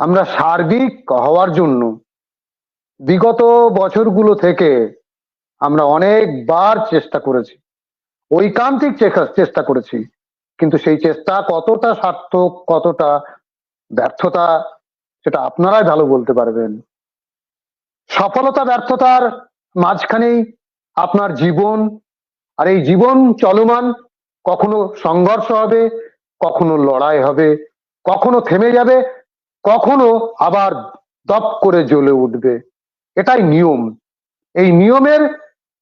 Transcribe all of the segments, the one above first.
আমরা সার্বিক হওয়ার জন্য বিগত বছরগুলো থেকে আমরা অনেকবার চেষ্টা করেছি। ঐকান্তিক চেষ্টা- করেছি। কিন্তু সেই চেষ্টা কতটা সার্থক, কতটা ব্যর্থতা, সেটা আপনারাই ভালো বলতে পারবেন। সফলতা, ব্যর্থতার মাঝখানেই আপনার জীবন, আর এই জীবন চলমান কখনো সংঘর্ষ হবে, কখনো লড়াই হবে, কখনো থেমে যাবে কখনো আবার দপ করে জ্বলে উঠবে। এটাই নিয়ম। এই নিয়মের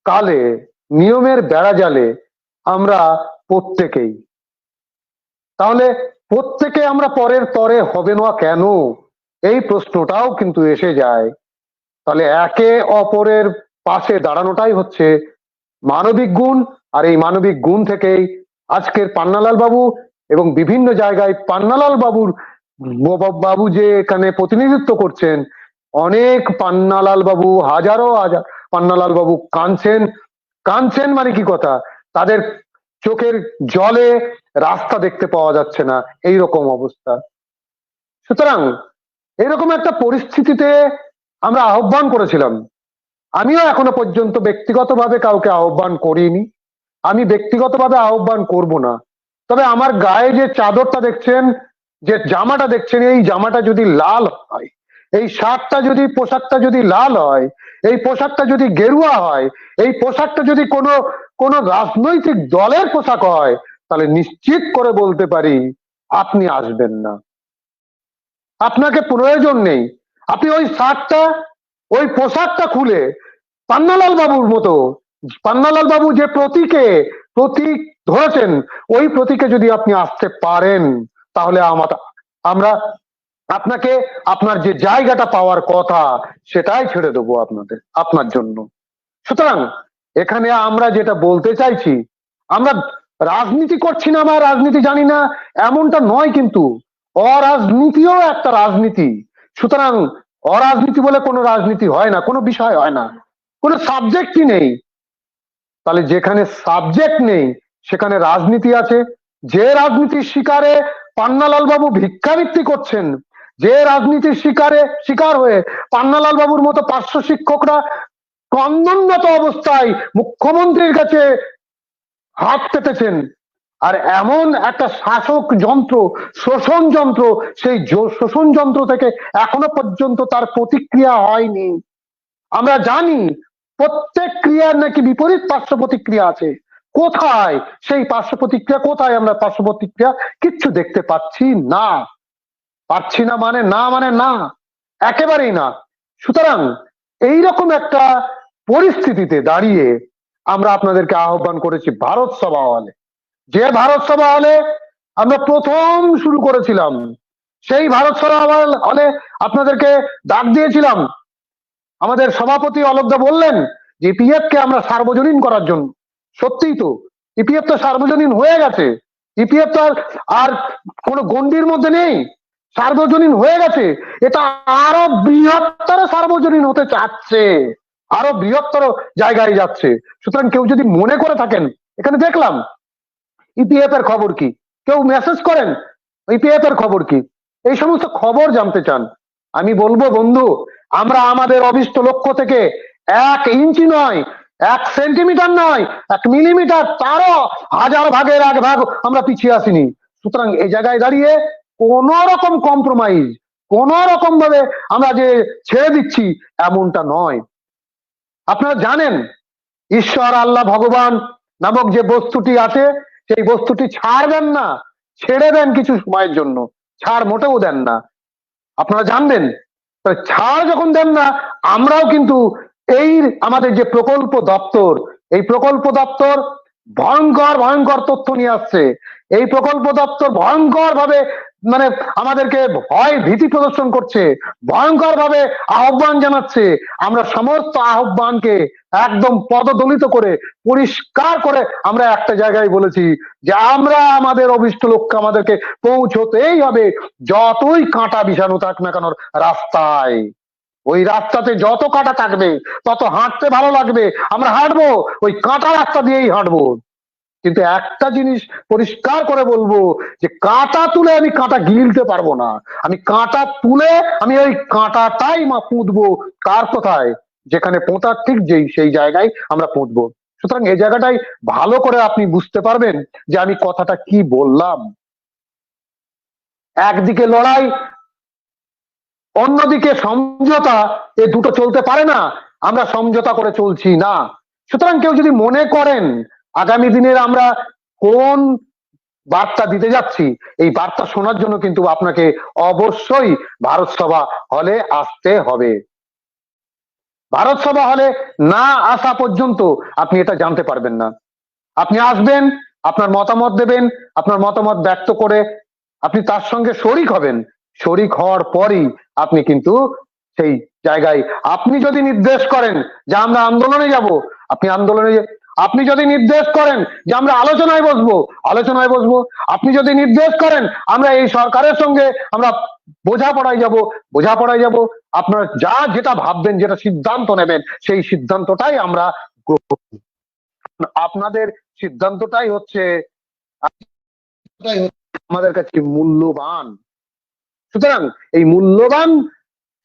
কালে, নিয়মের বেড়াজালে আমরা প্রত্যেকেই। তাহলে প্রত্যেকে আমরা পরের তরে হবে না কেন? এই প্রশ্নটাও কিন্তু এসে যায়। তাহলে একে অপরের পাশে দাঁড়ানোটাই হচ্ছে মানবিক গুণ, আর এই মানবিক গুণ থেকেই আজকের পান্নালাল বাবু এবং বিভিন্ন জায়গায় পান্নালাল বাবুর বাবু যে এখানে প্রতিনিধিত্ব করছেন, অনেক পান্নালাল বাবু, হাজারো হাজার পান্নালাল বাবু কাঁদছেন। কাঁদছেন মানে কি কথা? তাদের চোখের জলে রাস্তা দেখতে পাওয়া যাচ্ছে না এই রকম অবস্থা। সুতরাং এরকম একটা পরিস্থিতিতে আমরা আহ্বান করেছিলাম। আমিও এখনও পর্যন্ত ব্যক্তিগতভাবে কাউকে আহ্বান করিনি। আমি ব্যক্তিগতভাবে আহ্বান করব না। তবে আমার গায়ে যে চাদরটা দেখছেন যে জামাটা দেখছেন, এই জামাটা যদি লাল হয়, এই শার্টটা যদি, পোশাকটা যদি লাল হয়, এই পোশাকটা যদি গেরুয়া হয়, এই পোশাকটা যদি কোনো কোনো রাজনৈতিক দলের পোশাক হয়, তাহলে নিশ্চিত করে বলতে পারি আপনি আসবেন না। আপনাকে প্রয়োজন নেই। আপনি ওই শার্টটা, ওই পোশাকটা খুলে পান্নালাল বাবুর মতো, পান্নালাল বাবু যে প্রতীকে, প্রতীক ধরেছেন, ওই প্রতীকে যদি আপনি আসতে পারেন তাহলে আমার আমরা আপনাকে আপনার যে জায়গাটা পাওয়ার কথা সেটাই ছেড়ে দেবো আপনাদের, আপনার জন্য। সুতরাং এখানে আমরা যেটা বলতে চাইছি, আমরা রাজনীতি করছি না বা রাজনীতি জানি না, এমনটা নয় কিন্তু। অরাজনীতিও একটা রাজনীতি। সুতরাং অরাজনীতি বলে কোনো রাজনীতি হয় না, কোনো বিষয় হয় না। কোনো সাবজেক্টই নেই। তাহলে যেখানে সাবজেক্ট নেই, সেখানে রাজনীতি আছে। যে রাজনীতির শিকারে পান্নালাল বাবু ভিক্ষাবৃত্তি করছেন। যে রাজনীতির শিকারে, শিকার হয়ে পান্নালাল বাবুর মতো পার্শ্ব শিক্ষকরা ক্রন্দনরত অবস্থায় মুখ্যমন্ত্রীর কাছে হাত পেতেছেন। আর এমন একটা শাসক যন্ত্র, শোষণ যন্ত্র, সেই শোষণ যন্ত্র থেকে এখনও পর্যন্ত তার প্রতিক্রিয়া হয়নি। আমরা জানি প্রত্যেক ক্রিয়ার নাকি বিপরীত পার্শ্ব প্রতিক্রিয়া আছে। কোথায়? সেই পার্শ্ব প্রতিক্রিয়া কোথায় আমরা পার্শ্ব প্রতিক্রিয়া কিচ্ছু দেখতে পাচ্ছি না। পাচ্ছি না মানে না মানে না। একেবারেই না। সুতরাং এইরকম একটা পরিস্থিতিতে দাঁড়িয়ে আমরা আপনাদেরকে আহ্বান করেছি ভারত সভা হলে। যে ভারত সভা হলে আমরা প্রথম শুরু করেছিলাম, সেই ভারত সভা হলে আপনাদেরকে ডাক দিয়েছিলাম। আমাদের সভাপতি অলোকদা বললেন যে ইপিএফ কে আমরা সার্বজনীন করার জন্য সত্যিই তো ইপিএফ তো সার্বজনীন হয়ে গেছে। ইপিএফ তো আর কোনো গন্ডির মধ্যে নেই। সার্বজনীন হয়ে গেছে। এটা আরও বৃহত্তর সার্বজনীন হতে চাচ্ছে আরও বৃহত্তর জায়গায় যাচ্ছে। সুতরাং কেউ যদি মনে করে থাকেন, এখানে দেখলাম ইপিএফ এর খবর কি? কেউ মেসেজ করেন ইপিএফ এর খবর কি? এই সমস্ত খবর জানতে চান। আমি বলব, বন্ধু, আমরা আমাদের অভিষ্ট লক্ষ্য থেকে এক ইঞ্চি নয় এক সেন্টিমিটার নয়, এক মিলিমিটার তারও হাজার ভাগের এক ভাগ আমরা পিছিয়ে আসিনি। সুতরাং এই জায়গায় দাঁড়িয়ে কোন রকম কম্প্রোমাইজ কোন রকম ভাবে আমরা যে ছেড়ে দিচ্ছি এমনটা নয়। আপনারা জানেন, ঈশ্বর, আল্লাহ, ভগবান নামক যে বস্তুটি আছে, সেই বস্তুটি ছাড়বেন না, ছেড়ে দেন কিছু সময়ের জন্য। ছাড় মোটেও দেন না। আপনারা জানবেন ছাড় যখন দেন না, আমরাও কিন্তু এই আমাদের যে প্রকল্প দপ্তর, এই প্রকল্প দপ্তর ভয়ঙ্কর ভয়ঙ্কর তথ্য নিয়ে আসছে। এই প্রকল্প দপ্তর ভয়ঙ্কর ভাবে মানে আমাদেরকে ভয় ভীতি প্রদর্শন করছে ভয়ঙ্কর ভাবে আহ্বান জানাচ্ছে। আমরা সমস্ত আহ্বানকে একদম পদদলিত করে, পরিষ্কার করে আমরা একটা জায়গায় বলেছি যে আমরা আমাদের অভিষ্ট লক্ষ্যে আমাদেরকে পৌঁছতেই হবে, যতই কাঁটা বিছানো থাক না কেন, রাস্তায়। ওই রাস্তাতে যত কাঁটা থাকবে, তত হাঁটতে ভালো লাগবে। আমরা হাঁটবো, ওই কাঁটা রাস্তা দিয়েই হাঁটবো। কিন্তু একটা জিনিস পরিষ্কার করে বলব, যে কাঁটা তুলে আমি কাঁটা গিলতে পারব না। আমি কাঁটা তুলে আমি ওই কাঁটাটাই মা পুঁতবো। কার কোথায়? যেখানে পোঁতার ঠিক যেই, সেই জায়গায় আমরা পুঁতবো। সুতরাং এই জায়গাটাই ভালো করে আপনি বুঝতে পারবেন যে আমি কথাটা কি বললাম। একদিকে লড়াই অন্যদিকে সমঝোতা এ দুটো চলতে পারে না। আমরা সমঝোতা করে চলছি না। সুতরাং কেউ যদি মনে করেন, আগামী দিনের আমরা কোন বার্তা দিতে যাচ্ছি, এই বার্তা শোনার জন্য কিন্তু আপনাকে অবশ্যই ভারত সভা হলে আসতে হবে। ভারত সভা হলে না আসা পর্যন্ত আপনি এটা জানতে পারবেন না। আপনি আসবেন, আপনার মতামত দেবেন, আপনার মতামত ব্যক্ত করে আপনি তার সঙ্গে শরিক হবেন। শরিক হওয়ার পরই আপনি কিন্তু সেই জায়গায় আপনি যদি নির্দেশ করেন যে আমরা আন্দোলনে যাব, আপনি আন্দোলনে আপনি যদি নির্দেশ করেন যে আমরা আলোচনায় বসবো আলোচনায় বসবো। আপনি যদি নির্দেশ করেন আমরা এই সরকারের সঙ্গে আমরা বোঝাপড়ায় যাব বোঝাপড়ায় যাব। আপনারা যা যেটা ভাববেন, যেটা সিদ্ধান্ত নেবেন, সেই সিদ্ধান্তটাই আমরা আপনাদের সিদ্ধান্তটাই হচ্ছে আমাদের কাছে মূল্যবান। সুতরাং এই মূল্যবান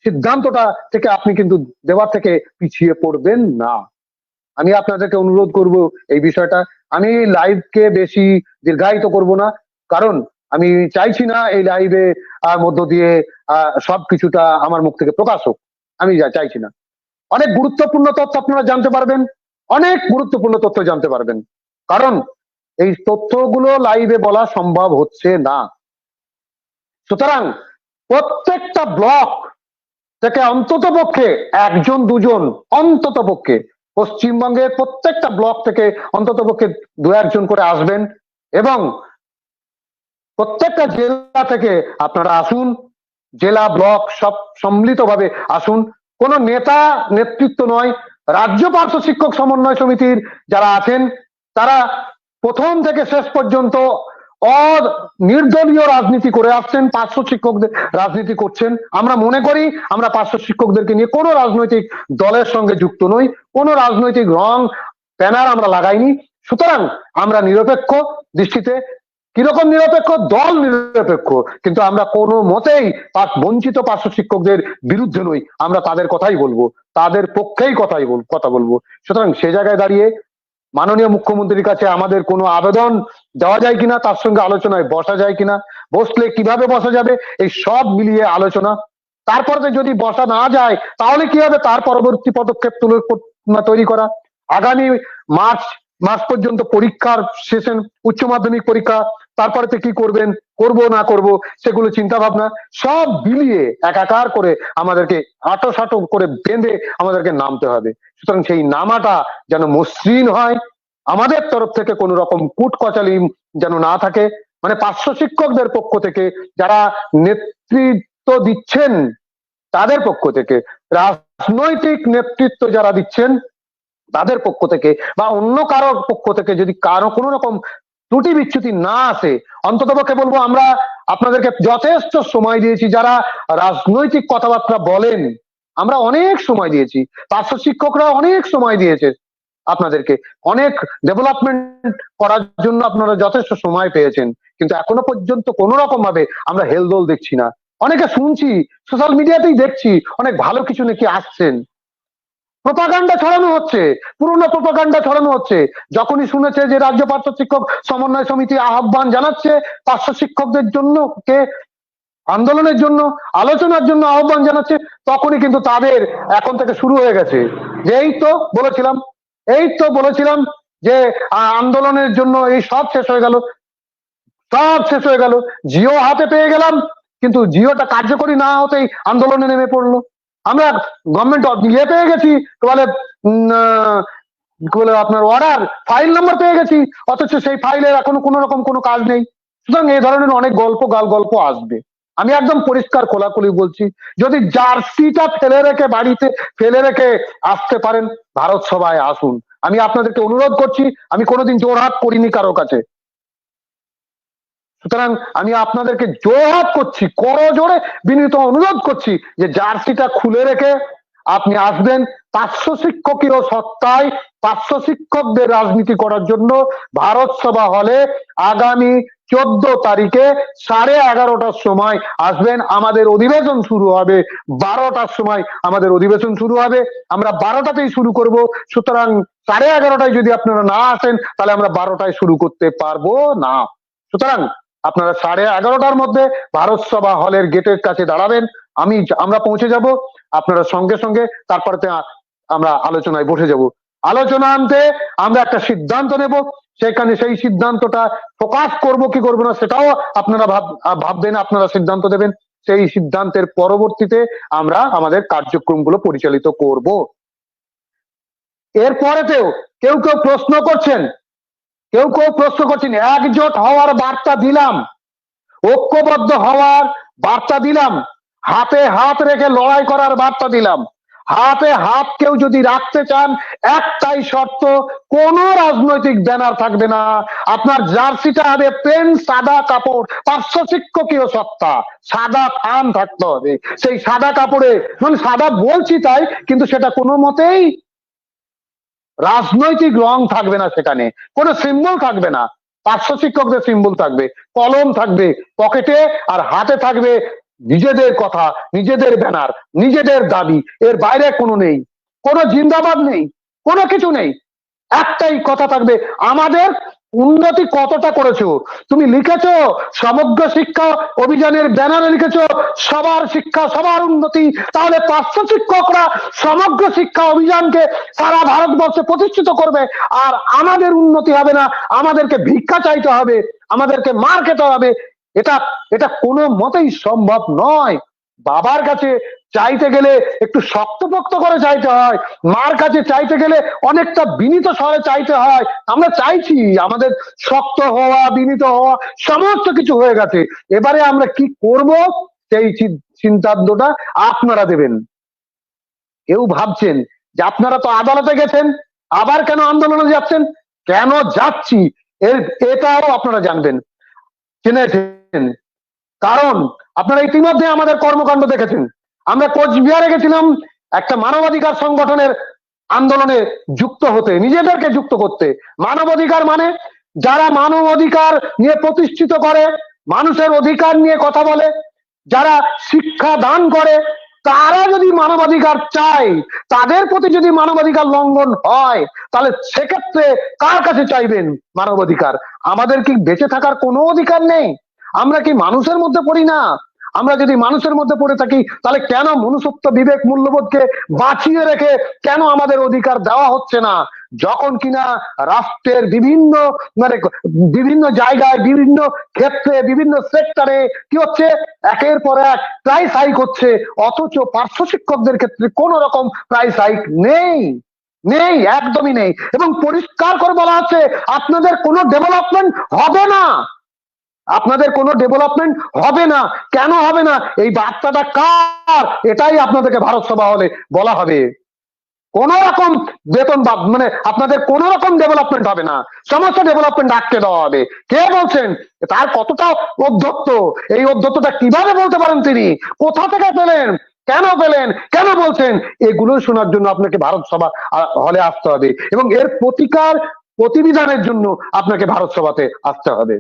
সিদ্ধান্তটা থেকে আপনি কিন্তু দেওয়ার থেকে পিছিয়ে পড়বেন না। আমি আপনাদেরকে অনুরোধ করব এই বিষয়টা। আমি লাইভকে বেশি দীর্ঘায়িত করব না কারণ আমি চাইছি না এই লাইভে মধ্য দিয়ে আহ, সবকিছুটা আমার মুখ থেকে প্রকাশ হোক। আমি চাইছি না। অনেক গুরুত্বপূর্ণ তথ্য আপনারা জানতে পারবেন। অনেক গুরুত্বপূর্ণ তথ্য জানতে পারবেন। কারণ এই তথ্যগুলো লাইভে বলা সম্ভব হচ্ছে না। সুতরাং প্রত্যেকটা ব্লক থেকে অন্তত পক্ষে একজন, দুজন অন্তত পক্ষে পশ্চিমবঙ্গের প্রত্যেকটা ব্লক থেকে অন্তত পক্ষে দু একজন করে আসবেন এবং প্রত্যেকটা জেলা থেকে আপনারা আসুন, জেলা, ব্লক সব সম্মিলিতভাবে আসুন। কোন নেতা নেতৃত্ব নয়, রাজ্য পার্শ্ব শিক্ষক সমন্বয় সমিতির যারা আছেন, তারা প্রথম থেকে শেষ পর্যন্ত অনির্দলীয় রাজনীতি করে আসছেন, পার্শ্ব শিক্ষকদের রাজনীতি করছেন। আমরা মনে করি, আমরা পার্শ্ব শিক্ষকদেরকে নিয়ে কোনো রাজনৈতিক দলের সঙ্গে যুক্ত নই, কোনো রাজনৈতিক রং, ব্যানার আমরা লাগাইনি। সুতরাং আমরা নিরপেক্ষ দৃষ্টিতে, কীরকম নিরপেক্ষ? দল নিরপেক্ষ। কিন্তু আমরা কোনো মতেই বঞ্চিত পার্শ্ব শিক্ষকদের বিরুদ্ধে নই। আমরা তাদের কথাই বলব। তাদের পক্ষেই কথাই বল, কথা বলব। সুতরাং সে জায়গায় দাঁড়িয়ে মাননীয় মুখ্যমন্ত্রীর কাছে আমাদের কোনো আবেদন দেওয়া যায় কিনা, তার সঙ্গে আলোচনায় বসা যায় কিনা, বসলে কীভাবে বসা যাবে, এই সব মিলিয়ে আলোচনা। তারপরে যদি বসা না যায়, তাহলে কি হবে? তার পরবর্তী পদক্ষেপ তুলে তৈরি করা। আগামী মার্চ, মাস পর্যন্ত পরীক্ষার সেশন উচ্চ মাধ্যমিক পরীক্ষা, তারপরে কি করবেন, করব না করব, সেগুলো চিন্তা ভাবনা সব বিলিয়ে একাকার করে আমাদেরকে আটো সাটো করে বেঁধে আমাদেরকে নামতে হবে। সুতরাং সেই নামাটা যেন মসৃণ হয়। আমাদের তরফ থেকে কোনো রকম কুট কচালি যেন না থাকে। মানে পার্শ্ব শিক্ষকদের পক্ষ থেকে যারা নেতৃত্ব দিচ্ছেন, তাদের পক্ষ থেকে, রাজনৈতিক নেতৃত্ব যারা দিচ্ছেন, তাদের পক্ষ থেকে বা অন্য কারোর পক্ষ থেকে যদি কারও কোনো রকম ত্রুটি বিচ্যুতি না আসে অন্ততপক্ষে বলব আমরা আপনাদেরকে যথেষ্ট সময় দিয়েছি যারা রাজনৈতিক কথাবার্তা বলেন। আমরা অনেক সময় দিয়েছি। পার্শ্ব শিক্ষকরা অনেক সময় দিয়েছে। আপনাদেরকে। অনেক ডেভেলপমেন্ট করার জন্য আপনারা যথেষ্ট সময় পেয়েছেন, কিন্তু এখনও পর্যন্ত কোনো রকম ভাবে আমরা হেলদোল দেখছি না। অনেকে শুনছি সোশ্যাল মিডিয়াতেই দেখছি, অনেক ভালো কিছু নাকি আসছেন। প্রপাগান্ডা ছড়ানো হচ্ছে, পুরনো প্রপাগান্ডা ছড়ানো হচ্ছে। যখনই শুনেছে যে রাজ্য পার্শ্ব শিক্ষক সমন্বয় সমিতি আহ্বান জানাচ্ছে, পার্শ্ব শিক্ষকদের জন্য কে আন্দোলনের জন্য, আলোচনার জন্য আহ্বান জানাচ্ছে, তখনই কিন্তু তাদের এখন থেকে শুরু হয়ে গেছে। যেই তো বলেছিলাম এই তো বলেছিলাম যে আন্দোলনের জন্য এই সব শেষ হয়ে গেল। সব শেষ হয়ে গেল। জিও হাতে পেয়ে গেলাম, কিন্তু জিওটা কার্যকরী না হতেই আন্দোলনে নেমে পড়ল। আমরা গভর্নমেন্ট ইয়ে পেয়ে গেছি বলে বলে আপনার অর্ডার ফাইল নাম্বার পেয়ে গেছি, অথচ সেই ফাইলের এখনও কোনো রকম কোনো কাজ নেই। সুতরাং এই ধরনের অনেক গল্প, গাল গল্প আসবে। আমি একদম পরিষ্কার খোলাখুলি বলছি, যদি জার্সিটা ফেলে রেখে বাড়িতে ফেলে রেখে আসতে পারেন, ভারত সভায় আসুন। আমি আপনাদেরকে অনুরোধ করছি, আমি কোনোদিন জোরহাট করিনি কারও কাছে। সুতরাং আমি আপনাদেরকে জোরহাট করছি করো জোরে বিনীত অনুরোধ করছি যে জার্সিটা খুলে রেখে আপনি আসবেন পার্শ্ব শিক্ষকীয় সত্তায় পার্শ্ব শিক্ষকদের রাজনীতি করার জন্য ভারত সভা হলে আগামী চোদ্দ তারিখে সাড়ে এগারোটার সময় আসবেন। আমাদের অধিবেশন শুরু হবে বারোটার সময়। আমাদের অধিবেশন শুরু হবে। আমরা বারোটাতেই শুরু করব। সুতরাং সাড়ে এগারোটায় যদি আপনারা না আসেন, তাহলে আমরা বারোটায় শুরু করতে পারব না। সুতরাং আপনারা সাড়ে এগারোটার মধ্যে ভারত সভা হলের গেটের কাছে দাঁড়াবেন। আমি, আমরা পৌঁছে যাব। আপনারা সঙ্গে সঙ্গে তারপরে আমরা আলোচনায় বসে যাব। আলোচনা আনতে আমরা একটা সিদ্ধান্ত নেব। সেখানে সেই সিদ্ধান্তটা প্রকাশ করব কি করব না সেটাও আপনারা ভাব, ভাববেন, আপনারা সিদ্ধান্ত দেবেন। সেই সিদ্ধান্তের পরবর্তীতে আমরা আমাদের কার্যক্রমগুলো পরিচালিত করব। এরপরেতেও কেউ কেউ প্রশ্ন করছেন। কেউ কেউ প্রশ্ন করছেন, একজোট হওয়ার বার্তা দিলাম। ঐক্যবদ্ধ হওয়ার বার্তা দিলাম। হাতে হাত রেখে লড়াই করার বার্তা দিলাম। হাতে হাত কেউ যদি রাখতে চান, একটাই শর্ত, কোন রাজনৈতিক ব্যানার থাকবে না। আপনার জার্সিটা হবে প্লেন সাদা কাপড়, পার্শ্ব শিক্ষকীয় সত্তা, সাদা থান থাকতে হবে। সেই সাদা কাপড়ে মানে সাদা বলছি তাই, কিন্তু সেটা কোনো মতেই রাজনৈতিক রং থাকবে না সেখানে। কোনো সিম্বল থাকবে না। পার্শ্ব শিক্ষকদের সিম্বল থাকবে, কলম থাকবে পকেটে আর হাতে থাকবে নিজেদের কথা, নিজেদের ব্যানার, নিজেদের দাবি, এর বাইরে কোনো নেই। কোনো জিন্দাবাদ নেই, কোনো কিছু নেই। একটাই কথা থাকবে, আমাদের উন্নতি কতটা করেছ? তুমি লিখেছো, সমগ্র শিক্ষা অভিযানের ব্যানারে লিখেছো, সবার শিক্ষা, সবার উন্নতি। তাহলে পার্শ্ব শিক্ষকরা সমগ্র শিক্ষা অভিযানকে সারা ভারতবর্ষে প্রতিষ্ঠিত করবে, আর আমাদের উন্নতি হবে না। আমাদেরকে ভিক্ষা চাইতে হবে, আমাদেরকে মার খেতে হবে এটা এটা কোনো মতেই সম্ভব নয়। বাবার কাছে চাইতে গেলে একটু শক্তপোক্ত করে চাইতে হয়, মার কাছে চাইতে গেলে অনেকটা বিনীত স্বরে চাইতে হয়। আমরা চাইছি আমাদের শক্ত হওয়া, বিনীত হওয়া, সমস্ত কিছু হয়ে গেছে। এবারে আমরা কি করব? সেই সিদ্ধান্তটা আপনারা দেবেন। কেউ ভাবছেন যে আপনারা তো আদালতে গেছেন, আবার কেন আন্দোলনে যাচ্ছেন? কেন যাচ্ছি? এর এটাও আপনারা জানবেন। চিনেছেন। কারণ আপনারা ইতিমধ্যে আমাদের কর্মকাণ্ড দেখেছেন। আমরা কোচবিহারে গেছিলাম একটা মানবাধিকার সংগঠনের আন্দোলনে যুক্ত হতে, নিজেদেরকে যুক্ত করতে। মানবাধিকার মানে যারা মানব অধিকার নিয়ে প্রতিষ্ঠিত করে, মানুষের অধিকার নিয়ে কথা বলে, যারা শিক্ষা দান করে তারা যদি মানবাধিকার চায়, তাদের প্রতি যদি মানবাধিকার লঙ্ঘন হয়, তাহলে সেক্ষেত্রে কার কাছে চাইবেন মানবাধিকার? আমাদের কি বেঁচে থাকার কোনো অধিকার নেই? আমরা কি মানুষের মধ্যে পড়ি না? আমরা যদি মানুষের মধ্যে পড়ে থাকি, তাহলে কেন মনুষ্যত্ব বিবেক মূল্যবোধকে বাঁচিয়ে রেখে কেন আমাদের অধিকার দেওয়া হচ্ছে না? যখন কিনা রাষ্ট্রের বিভিন্ন মানে বিভিন্ন জায়গায়, বিভিন্ন ক্ষেত্রে, বিভিন্ন সেক্টরে কি হচ্ছে? একের পর এক প্রাইস হাইক হচ্ছে। অথচ পার্শ্ব শিক্ষকদের ক্ষেত্রে কোন রকম প্রাইস হাইক নেই। নেই, একদমই নেই। এবং পরিষ্কার করে বলা হচ্ছে আপনাদের কোনো ডেভেলপমেন্ট হবে না। আপনাদের কোনো ডেভেলপমেন্ট হবে না। কেন হবে না? এই বার্তাটা কার? এটাই আপনাদেরকে ভারত সভা হলে বলা হবে। কোন রকম বেতন মানে আপনাদের কোন রকম ডেভেলপমেন্ট হবে না। সমস্ত ডেভেলপমেন্ট আটকে দেওয়া হবে। কে বলছেন? তার কতটা অধ্যত্ত? এই অধ্যত্তটা কীভাবে বলতে পারেন তিনি? কোথা থেকে পেলেন? কেন পেলেন? কেন বলছেন? এগুলো শোনার জন্য আপনাকে ভারত সভা হলে আসতে হবে। এবং এর প্রতিকার, প্রতিবিধানের জন্য আপনাকে ভারত সভাতে আসতে হবে।